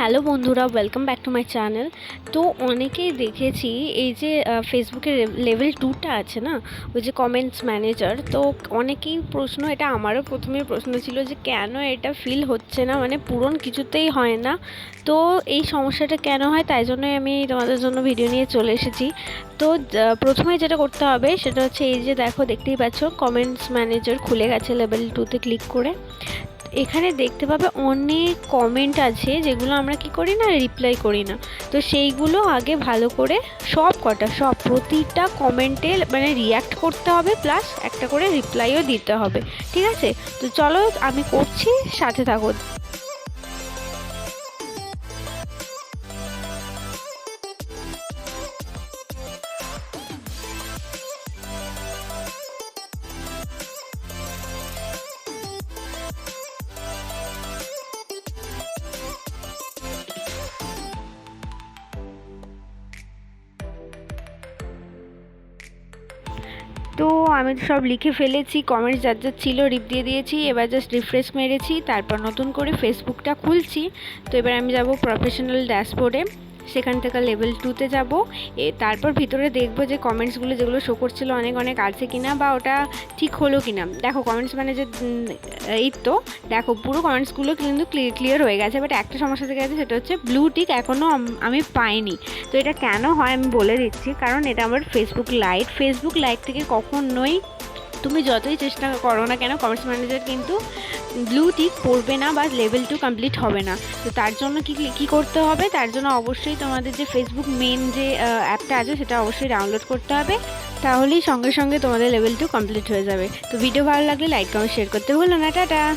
Hello বন্ধুরা welcome back to my channel তো অনেকেই দেখেছি এই যে ফেসবুকের লেভেল টুটা আছে না, ওই যে কমেন্টস ম্যানেজার তো অনেকেই প্রশ্ন, এটা আমারও প্রথমে প্রশ্ন ছিল যে কেন এটা ফিল হচ্ছে না মানে পূরণ কিছুতেই হয় না। তো এই সমস্যাটা কেন হয়, তাই জন্যই আমি তোমাদের জন্য ভিডিও নিয়ে চলে এসেছি। তো প্রথমে যেটা করতে হবে, সেটা হচ্ছে এই যে দেখো, দেখতেই পাচ্ছ কমেন্টস ম্যানেজার খুলে গেছে লেভেল টুতে ক্লিক করে। এখানে দেখতে পাবে অনেক কমেন্ট আছে, যেগুলো আমরা কি করি না রিপ্লাই করি না। তো সেইগুলো আগে ভালো করে সব কটা, সব প্রতিটা কমেন্টে মানে রিয়্যাক্ট করতে হবে প্লাস একটা করে রিপ্লাইও দিতে হবে। ঠিক আছে? তো চলো আমি করছি, সাথে থাকো। তো আমি সব লিখে ফেলেছি কমেন্টস যার যার ছিল রিপ দিয়ে দিয়েছি, এবার জাস্ট রিফ্রেশ মেরেছি, তারপর নতুন করে ফেসবুকটা খুলছি। তো এবার আমি যাব প্রফেশনাল ড্যাশবোর্ডে সেখান থেকে লেভেল টুতে যাব। তারপর ভিতরে দেখব যে কমেন্টসগুলো যেগুলো শো করছিল অনেক অনেক আছে কিনা বা ওটা ঠিক হলো কিনা। দেখো কমেন্টস মানে যে এই তো, দেখো পুরো কমেন্টসগুলো কিন্তু ক্লিয়ার হয়ে গেছে। বাট একটা সমস্যা থেকে গেছে, সেটা হচ্ছে ব্লু টিক এখনও আমি পাইনি। তো এটা কেন হয় আমি বলে দিচ্ছি, কারণ এটা আমার ফেসবুক লাইট ফেসবুক লাইট থেকে কখনোই তুমি যতই চেষ্টা করো না কেন কমার্স ম্যানেজার কিন্তু ব্লু টিক পড়বে না বা লেভেল টু কমপ্লিট হবে না। তো তার জন্য কি কি করতে হবে? তার জন্য অবশ্যই তোমাদের যে ফেসবুক মেন যে অ্যাপটা আছে সেটা অবশ্যই ডাউনলোড করতে হবে। তাহলেই সঙ্গে সঙ্গে তোমাদের লেভেল টু কমপ্লিট হয়ে যাবে। তো ভিডিও ভালো লাগলে লাইক কমেন্ট শেয়ার করতে ভুলো না। টাটা!